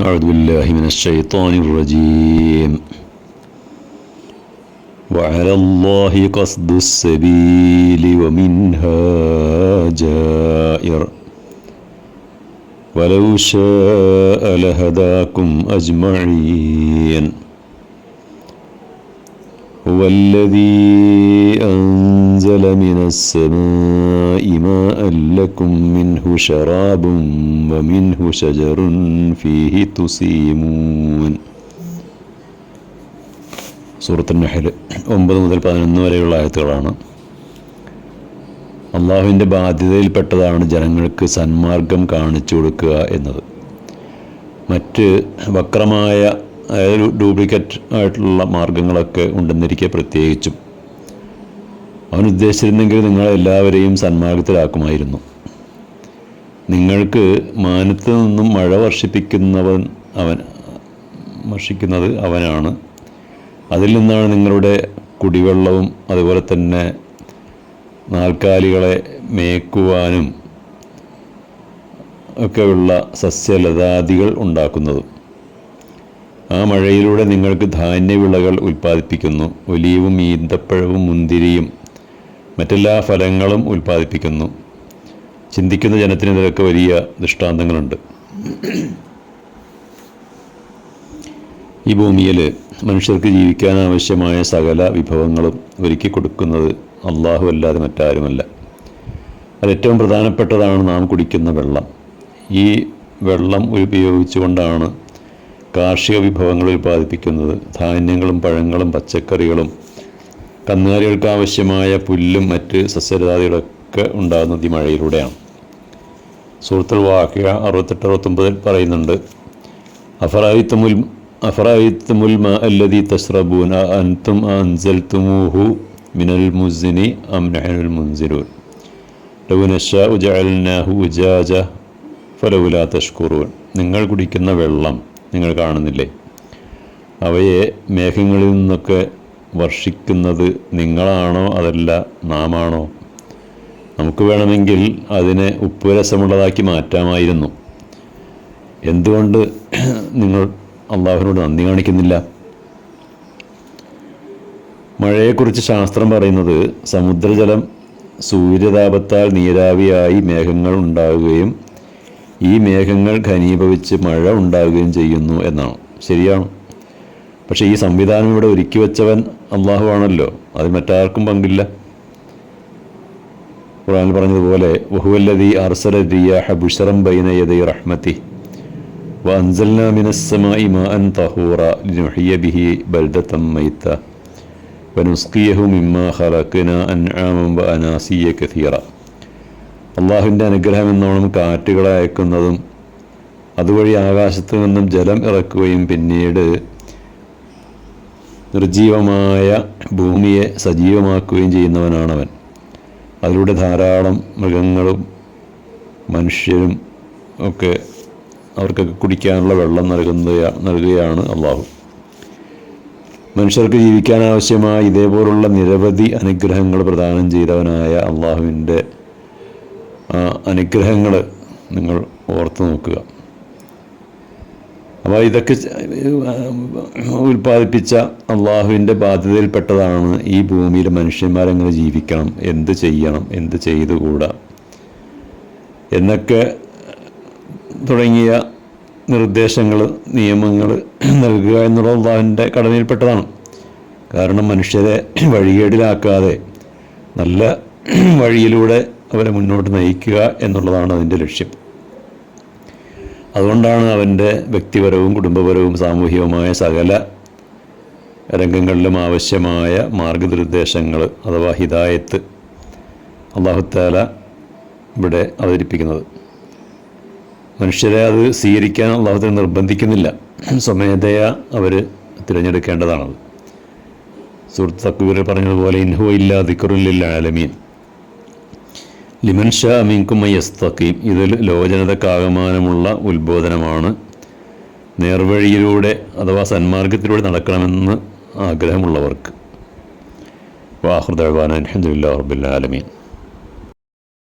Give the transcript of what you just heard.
أعوذ بالله من الشيطان الرجيم. وعلى الله قصد السبيل ومنها جائر. ولو شاء لهداكم أجمعين. هو الذي أنزل من السماء ماء لكم منه شراب ومنه شجر فيه تسيمون സൂറത്ത് നഹൽ ഒമ്പത് മുതൽ പതിനൊന്ന് വരെയുള്ള ആയത്തുകളാണ് അള്ളാഹുവിൻ്റെ ബാധ്യതയിൽപ്പെട്ടതാണ് ജനങ്ങൾക്ക് സന്മാർഗം കാണിച്ചു കൊടുക്കുക എന്നത് മറ്റ് വക്രമായ അതായത് ഡ്യൂപ്ലിക്കേറ്റ് ആയിട്ടുള്ള മാർഗങ്ങളൊക്കെ ഉണ്ടെന്നിരിക്കെ പ്രത്യേകിച്ചും. അവൻ ഉദ്ദേശിച്ചിരുന്നെങ്കിൽ നിങ്ങളെല്ലാവരെയും സന്മാർഗത്തിലാക്കുമായിരുന്നു. നിങ്ങൾക്ക് മാനത്ത് നിന്നും മഴ വർഷിപ്പിക്കുന്നവൻ അവൻ വർഷിക്കുന്നത് അവനാണ്. അതിൽ നിന്നാണ് നിങ്ങളുടെ കുടിവെള്ളവും അതുപോലെ തന്നെ നാൽക്കാലികളെ മേക്കുവാനും ഒക്കെയുള്ള സസ്യലതാദികൾ ഉണ്ടാക്കുന്നത്. ആ മഴയിലൂടെ നിങ്ങൾക്ക് ധാന്യവിളകൾ ഉൽപ്പാദിപ്പിക്കുന്നു. ഒലിയവും ഈന്തപ്പഴവും മുന്തിരിയും മറ്റെല്ലാ ഫലങ്ങളും ഉൽപ്പാദിപ്പിക്കുന്നു. ചിന്തിക്കുന്ന ജനത്തിന് ഇതിലൊക്കെ വലിയ ദൃഷ്ടാന്തങ്ങളുണ്ട്. ഈ ഭൂമിയിൽ മനുഷ്യർക്ക് ജീവിക്കാൻ ആവശ്യമായ സകല വിഭവങ്ങളും ഒരുക്കി കൊടുക്കുന്നത് അള്ളാഹു അല്ലാതെ മറ്റാരുമല്ല. അതേറ്റവും പ്രധാനപ്പെട്ടതാണ് നാം കുടിക്കുന്ന വെള്ളം. ഈ വെള്ളം ഉപയോഗിച്ചുകൊണ്ടാണ് കാർഷിക വിഭവങ്ങൾ ഉൽപ്പാദിപ്പിക്കുന്നത് ധാന്യങ്ങളും പഴങ്ങളും പച്ചക്കറികളും കന്നുകാലികൾക്ക് ആവശ്യമായ പുല്ലും മറ്റ് സസ്യലതാദികളൊക്കെ ഉണ്ടാകുന്നത് ഈ മഴയിലൂടെയാണ് സുഹൃത്തുൽ വാക്യ അറുപത്തെട്ട് അറുപത്തൊമ്പതിൽ പറയുന്നുണ്ട് അഫറായിത്തമുൽ അഫറായിത്തമുൽ മ അല്ലദി തസ്രബൂൻ അൻതും അൻസൽത്തുമൂഹു മിനൽ മുസിനി അം നഹനുൽ മുൻസിരൂൻ. ലൗ നശാഉ ജഅൽനാഹു ഉജാജ ഫലൗലാ തഷ്കുറൂൻ. നിങ്ങൾ കുടിക്കുന്ന വെള്ളം നിങ്ങൾ കാണുന്നില്ലേ? അവയെ മേഘങ്ങളിൽ നിന്നൊക്കെ വർഷിക്കുന്നത് നിങ്ങളാണോ അതല്ല നാമാണോ? നമുക്ക് വേണമെങ്കിൽ അതിനെ ഉപ്പുരസമുള്ളതാക്കി മാറ്റാമായിരുന്നു. എന്തുകൊണ്ട് നിങ്ങൾ അള്ളാഹുവിനോട് നന്ദി കാണിക്കുന്നില്ല? മഴയെക്കുറിച്ച് ശാസ്ത്രം പറയുന്നത് സമുദ്രജലം സൂര്യതാപത്താൽ നീരാവിയായി മേഘങ്ങൾ ഉണ്ടാവുകയും ഈ മേഘങ്ങൾ ഘനീഭവിച്ച് മഴ ഉണ്ടാവുകയും ചെയ്യുന്നു എന്നാണ്. ശരിയാണ് പക്ഷേ ഈ സംവിധാനം ഇവിടെ ഒരുക്കി വെച്ചവൻ അള്ളാഹു ആണല്ലോ. അതിൽ മറ്റാർക്കും പങ്കില്ല. ഖുർആൻ പറഞ്ഞതുപോലെ വഹുവല്ലതി അർസല റിയാഹ ബുഷറം ബൈനയദൈ റഹ്മത്തി വ അൻസൽനാ മിനസ്സമായി മാഅൻ തഹൂറ ലിനുഹിയ ബിഹി ബൽദത്തം മൈത്ത വനുസ്കിയഹു മിമ്മ ഖലഖ്ന അൻആമം വ അനാസിയ കഥീറ അള്ളാഹുവിന്റെ അനുഗ്രഹം എന്നോണം കാറ്റുകളെ അയക്കുന്നതും അതുവഴി ആകാശത്ത് നിന്നും ജലം ഇറക്കുകയും പിന്നീട് നിർജീവമായ ഭൂമിയെ സജീവമാക്കുകയും ചെയ്യുന്നവനാണവൻ. അതിലൂടെ ധാരാളം മൃഗങ്ങളും മനുഷ്യരും ഒക്കെ അവർക്കൊക്കെ കുടിക്കാനുള്ള വെള്ളം നൽകുന്ന നൽകുകയാണ് അള്ളാഹു. മനുഷ്യർക്ക് ജീവിക്കാൻ ആവശ്യമായ ഇതേപോലുള്ള നിരവധി അനുഗ്രഹങ്ങൾ പ്രദാനം ചെയ്തവനായ അള്ളാഹുവിന്റെ അനുഗ്രഹങ്ങൾ നിങ്ങൾ ഓർത്തു നോക്കുക. അപ്പോൾ ഇതൊക്കെ ഉൽപ്പാദിപ്പിച്ച അള്ളാഹുവിന്റെ ബാധ്യതയിൽപ്പെട്ടതാണ് ഈ ഭൂമിയിൽ മനുഷ്യന്മാരെങ്ങനെ ജീവിക്കണം എന്ത് ചെയ്യണം എന്ത് ചെയ്തുകൂടാ. എന്നൊക്കെ തുടങ്ങിയ നിർദ്ദേശങ്ങൾ നിയമങ്ങൾ നൽകുക എന്നുള്ളത് അള്ളാഹുവിന്റെ കടമയിൽപ്പെട്ടതാണ്. കാരണം മനുഷ്യരെ വഴികേടിലാക്കാതെ നല്ല വഴിയിലൂടെ അവരെ മുന്നോട്ട് നയിക്കുക എന്നുള്ളതാണ് അതിന്റെ ലക്ഷ്യം. അതുകൊണ്ടാണ് അവന്റെ വ്യക്തിപരവും കുടുംബപരവും സാമൂഹികവുമായ സകല രംഗങ്ങളിലും ആവശ്യമായ മാർഗനിർദ്ദേശങ്ങൾ അഥവാ ഹിതായത്ത് അള്ളാഹുത്താല ഇവിടെ അവതരിപ്പിക്കുന്നത്. മനുഷ്യരെ അത് സ്വീകരിക്കാൻ അള്ളാഹുത്തെ നിർബന്ധിക്കുന്നില്ല. സ്വമേധയാ അവർ തിരഞ്ഞെടുക്കേണ്ടതാണത്. സുഹൃത്ത് തക്കുവിൽ പറഞ്ഞതുപോലെ ഇൻഹു ഇല്ല ദിക്കറുല്ലില്ല ആലമീൻ. ലിമൻ ഷാ അമീൻകും യസ്തഖീം ഇതിൽ ലോചനതക്കാകമാനമുള്ള ഉത്ബോധനമാണ്. നേർവഴിയിലൂടെ അഥവാ സന്മാർഗത്തിലൂടെ നടക്കണമെന്ന് ആഗ്രഹമുള്ളവർക്ക്. വാഹൃദാൻ അലഹദില്ലാ റബ്ബുല്ലാലമീൻ